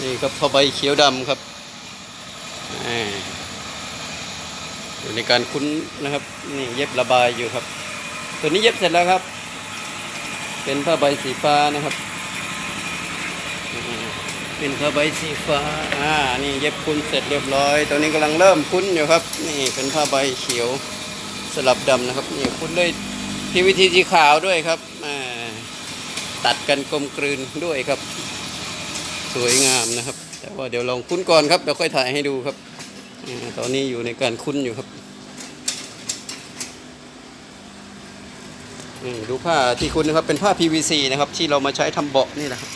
นี่ครับผ้าใบเขียวดำครับอ่อยู่ในการคุ้นนะครับ นี่เย็บระบายอยู่ครับ ตัวนี้เย็บเสร็จแล้วครับ เป็นผ้าใบสีฟ้านะครับ เป็นผ้าใบสีฟ้า อ่า นี่เย็บคุ้นเสร็จเรียบร้อย ตัวนี้กำลังเริ่มคุ้นอยู่ครับ นี่เป็นผ้าใบเขียวสลับดำนะครับ นี่คุ้นด้วยทีวิธีสีขาวด้วยครับ อ่า ตัดกันกลมกลืนด้วยครับ สวยงามนะครับ แต่ว่าเดี๋ยวลองคุ้นก่อนครับเดี๋ยวค่อยถ่ายให้ดูครับตอนนี้อยู่ในการคุ้นอยู่ครับนี่ดูผ้าที่คุ้นนะครับเป็นผ้า PVC นะครับ ที่เรามาใช้ทำเบาะนี่แหละครับ